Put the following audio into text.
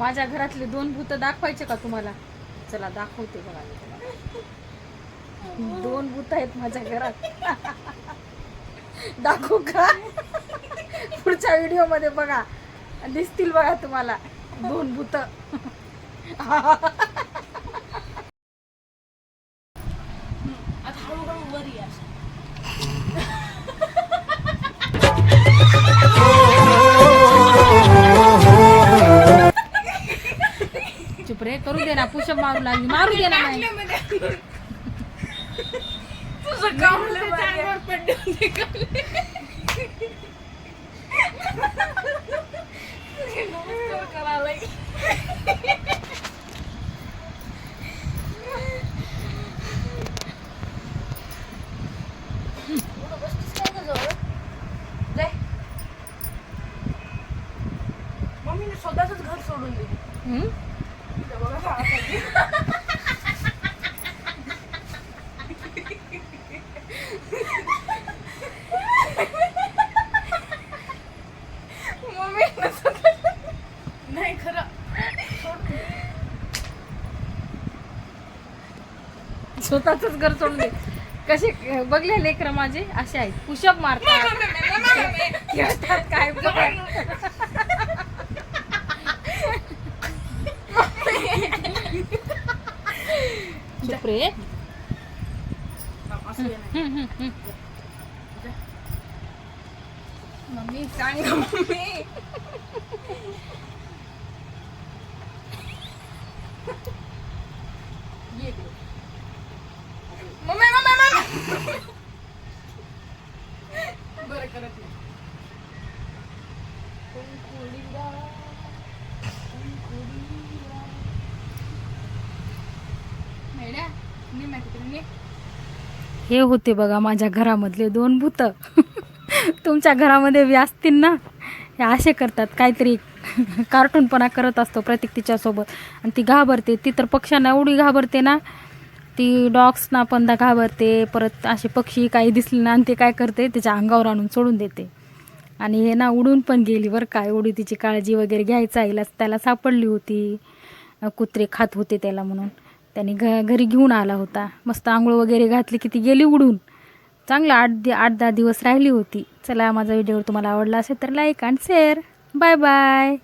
माझ्या घरातले दोन भूत दाखवायचे का तुम्हाला? चला दाखवते बघा. दोन भूत आहेत माझ्या घरात. दाखवू का? पुढच्या व्हिडिओमध्ये बघा. दिसतील बघा तुम्हाला. दोन भूत. आता हळूहळू वर या चुप रे करू दे ना पुषप मारू लागली मारू दे ना नाही तुझं करायला. मम्मीने स्वतःच घर सोडून दिलं. नाही खरं. स्वतःच घर सोडून दे. कसे बघले लेकर माझे? असे आहेत. पुषप मारतात. काय बघ. चुप रे असं ये नाही. हम्म, हम्म, हम्म. मम्मी सांग ना, मम्मी ये इकडे. मम्मी मम्मी मम्मी बरं करत नाही कुंकुडीला, कुंकुडीला. हे होते बघा माझ्या घरामधले दोन भूत. तुमच्या घरामध्ये बी असतील ना? हे असे करतात काहीतरी कार्टूनपणा करत असतो प्रत्येक तिच्यासोबत. आणि ती घाबरते. ती तर पक्ष्यांना एवढी घाबरते ना. ती डॉग्सना पण घाबरते. परत असे पक्षी काही दिसले ना आणि ते काय करते? त्याच्या अंगावर आणून सोडून देते. आणि हे ना उडून पण गेली बरं का. एवढी तिची काळजी वगैरे घ्यायचा आईला त्याला सापडली होती. कुत्रे खात होते त्याला म्हणून. त्याने घ घरी घेऊन आला होता. मस्त आंघोळ वगैरे घातली की ती गेली उडून. चांगलं आठ दि आठ दहा दिवस राहिली होती. चला माझा व्हिडिओ तुम्हाला आवडला असेल तर like and share bye bye